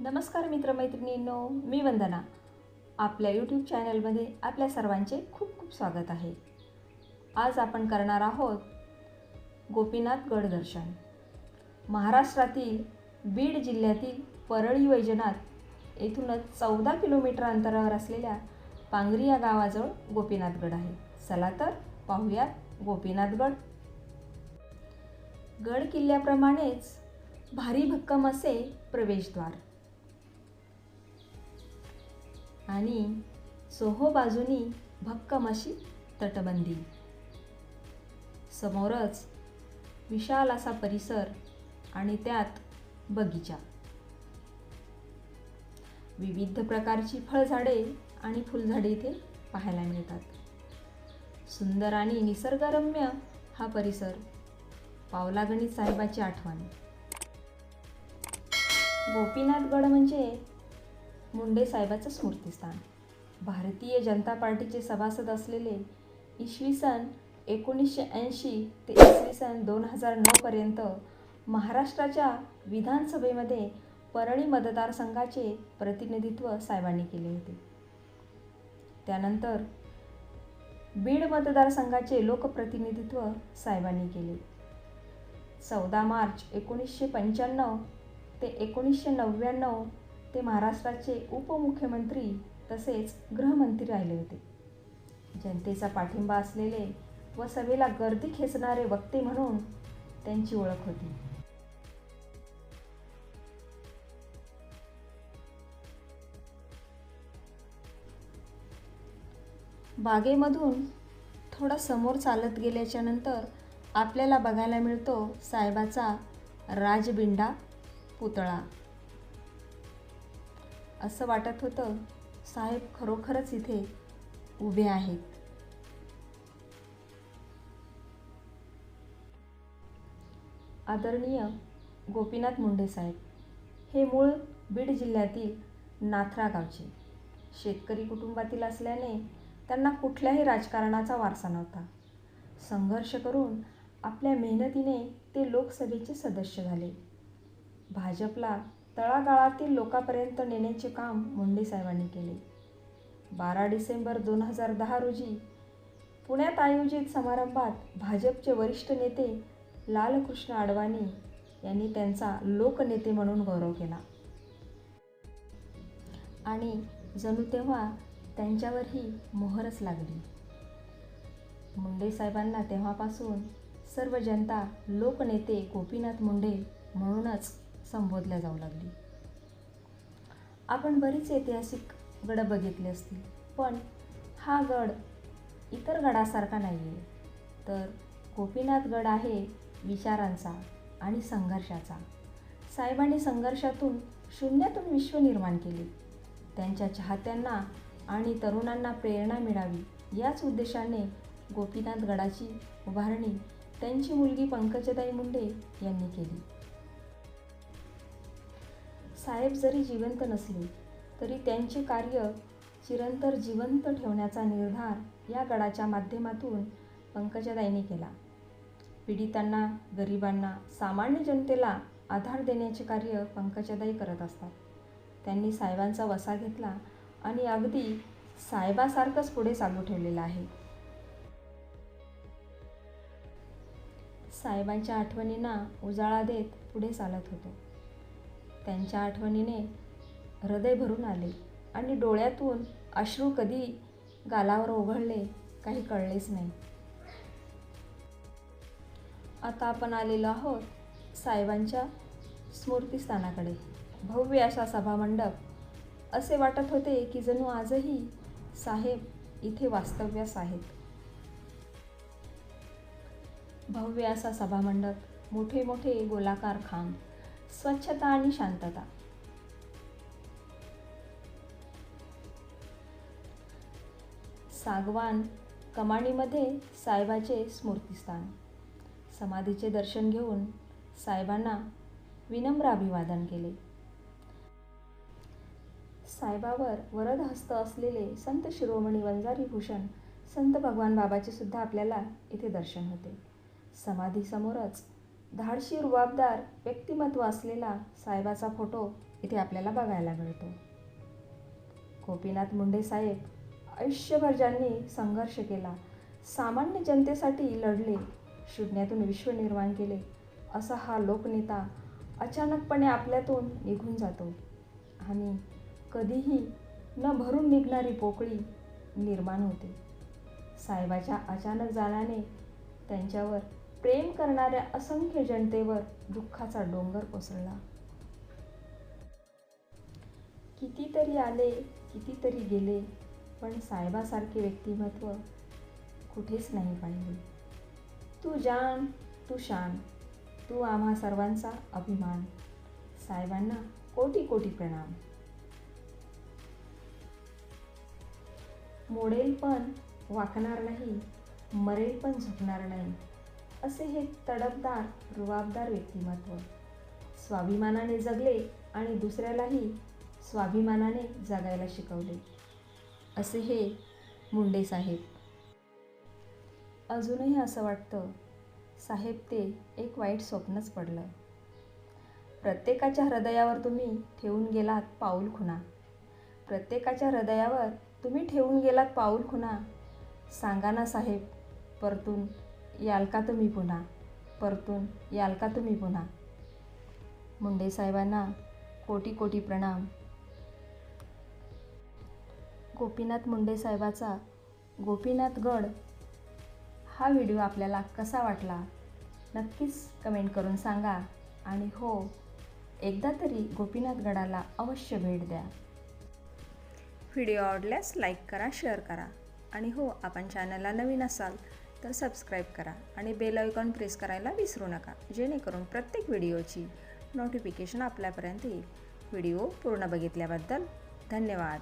नमस्कार मित्रमैत्रिणींनो मी वंदना. आपल्या यूट्यूब चॅनलमध्ये आपल्या सर्वांचे खूप खूप स्वागत आहे. आज आपण करणार आहोत गोपीनाथ गड दर्शन. महाराष्ट्रातील बीड जिल्ह्यातील परळी वैजनाथ येथूनच चौदा किलोमीटर अंतरावर असलेल्या पांगरी या गावाजवळ गोपीनाथगड आहे. चला तर पाहूयात गोपीनाथगड गड किल्ल्याप्रमाणेच भारी भक्कम असे प्रवेशद्वार. आणि सोहो बाजूनी भक्कम अशी तटबंदी. समोरच विशाल असा परिसर आणि त्यात बगीचा. विविध प्रकारची फळझाडे आणि फुलझाडे इथे पाहायला मिळतात. सुंदर आणि निसर्गरम्य हा परिसर पावलागणित साहेबाची आठवण. गोपीनाथगड म्हणजे मुंडे साहेबाचं स्मृतिस्थान. भारतीय जनता पार्टीचे सभासद असलेले इसवी सन एकोणीसशे ऐंशी ते इसवी सन दोन हजार नऊपर्यंत महाराष्ट्राच्या विधानसभेमध्ये परळी मतदारसंघाचे प्रतिनिधित्व साहेबांनी केले होते. त्यानंतर बीड मतदारसंघाचे लोकप्रतिनिधित्व साहेबांनी केले. चौदा मार्च एकोणीसशे पंच्याण्णव ते एकोणीसशे नव्याण्णव ते महाराष्ट्राचे उपमुख्यमंत्री तसेच गृहमंत्री राहिले होते. जनतेचा पाठिंबा असलेले व सभेला गर्दी खेचणारे वक्ते म्हणून त्यांची ओळख होती. बागेमधून थोडा समोर चालत गेल्याच्यानंतर आपल्याला बघायला मिळतो साहेबाचा राजबिंडा पुतळा. असं वाटत होतं साहेब खरोखरच इथे उभे आहेत. आदरणीय गोपीनाथ मुंडे साहेब हे मूळ बीड जिल्ह्यातील नाथरा गावचे. शेतकरी कुटुंबातील असल्याने त्यांना कुठल्याही राजकारणाचा वारसा नव्हता. संघर्ष करून आपल्या मेहनतीने ते लोकसभेचे सदस्य झाले. भाजपला तळागाळातील लोकांपर्यंत नेण्याचे काम मुंडे साहेबांनी केले. बारा डिसेंबर दोन हजार दहा रोजी पुण्यात आयोजित समारंभात भाजपचे वरिष्ठ नेते लालकृष्ण अडवाणी यांनी त्यांचा लोकनेते म्हणून गौरव केला. आणि जणू तेव्हा त्यांच्यावरही मोहरच लागली. मुंडे साहेबांना तेव्हापासून सर्व जनता लोकनेते गोपीनाथ मुंडे म्हणूनच संबोधल्या जाऊ लागली. आपण बरीच ऐतिहासिक गड बघितले असतील पण हा गड इतर गडासारखा नाही आहे तर गोपीनाथ गड आहे विचारांचा आणि संघर्षाचा. साहेबांनी संघर्षातून शून्यातून विश्व निर्माण केले. त्यांच्या चाहत्यांना आणि तरुणांना प्रेरणा मिळावी याच उद्देशाने गोपीनाथ गडाची उभारणी त्यांची मुलगी पंकजताई मुंडे यांनी केली. साहेब जरी जिवंत नसले तरी त्यांचे कार्य चिरंतर जिवंत ठेवण्याचा निर्धार या गडाच्या माध्यमातून पंकजादाईने केला. पीडितांना गरिबांना सामान्य जनतेला आधार देण्याचे कार्य पंकजाताई करत असतात. त्यांनी साहेबांचा वसा घेतला आणि अगदी साहेबासारखंच पुढे चालू ठेवलेलं आहे. साहेबांच्या आठवणींना उजाळा देत पुढे चालत होतो. त्यांच्या आठवणीने हृदय भरून आले आणि डोळ्यातून अश्रू कधी गालावर ओघळले काही कळलेच नाही. आता आपण आलेलो आहोत साहेबांच्या स्मृतीस्थानाकडे. भव्य असा सभामंडप. असे वाटत होते की जणू आजही साहेब इथे वास्तव्यास आहेत. भव्य असा सभामंडप. मोठे मोठे गोलाकार खांब. स्वच्छता आणि शांतता. सागवान कमानीमध्ये साहेबाचे स्मृतिस्थान. समाधीचे दर्शन घेऊन साहेबांना विनम्र अभिवादन केले. साहेबावर वरद हस्त असलेले संत शिरोमणी वंजारी भूषण संत भगवान बाबाचे सुद्धा आपल्याला इथे दर्शन होते. समाधीसमोरच धाडशी रुबाबदार व्यक्तिमत्व असलेला साहेबाचा फोटो इथे आपल्याला बघायला मिळतो. गोपीनाथ मुंडे साहेब आयुष्यभर ज्यांनी संघर्ष केला सामान्य जनतेसाठी लढले शून्यातून विश्व निर्माण केले असा हा लोकनेता अचानकपणे आपल्यातून निघून जातो. आणि कधीही न भरून निघणारी पोकळी निर्माण होते. साहेबाच्या अचानक जाण्याने त्यांच्यावर प्रेम करणाऱ्या असंख्य जनतेवर दुःखाचा डोंगर कोसळला. कितीतरी आले कितीतरी गेले पण साहेबासारखे व्यक्तिमत्व कुठेच नाही पाहिले. तू जान तू शान तू आम्हा सर्वांचा अभिमान. साहेबांना कोटी कोटी प्रणाम. मोडेल पण वाकणार नाही मरेल पण झुकणार नाही. असे हे तडफदार रुबाबदार व्यक्तिमत्व. स्वाभिमानाने जगले आणि दुसऱ्यालाही स्वाभिमानाने जगायला शिकवले. असे हे मुंडे साहेब. अजूनही असं वाटतं साहेब ते एक वाईट स्वप्नच पडलं. प्रत्येकाच्या हृदयावर तुम्ही ठेवून गेलात पाऊल खुणा. प्रत्येकाच्या हृदयावर तुम्ही ठेवून गेलात पाऊल खुणा. सांगा ना साहेब परतून याल का तुम्ही पुन्हा. परतून याल का तुम्ही पुन्हा. मुंडे साहेबांना कोटी कोटी प्रणाम. गोपीनाथ मुंडे साहेबाचा गोपीनाथ गड हा व्हिडिओ आपल्याला कसा वाटला? नक्कीच कमेंट करून सांगा. आणि हो एकदा तरी गोपीनाथ गडाला अवश्य भेट द्या. व्हिडिओ आवडल्यास लाईक करा शेअर करा. आणि हो आपण चॅनलला नवीन असाल तर सबस्क्राईब करा आणि बेल आयकॉन प्रेस करायला विसरू नका जेणेकरून प्रत्येक व्हिडिओची नोटिफिकेशन आपल्यापर्यंत येईल. व्हिडिओ पूर्ण बघितल्याबद्दल धन्यवाद.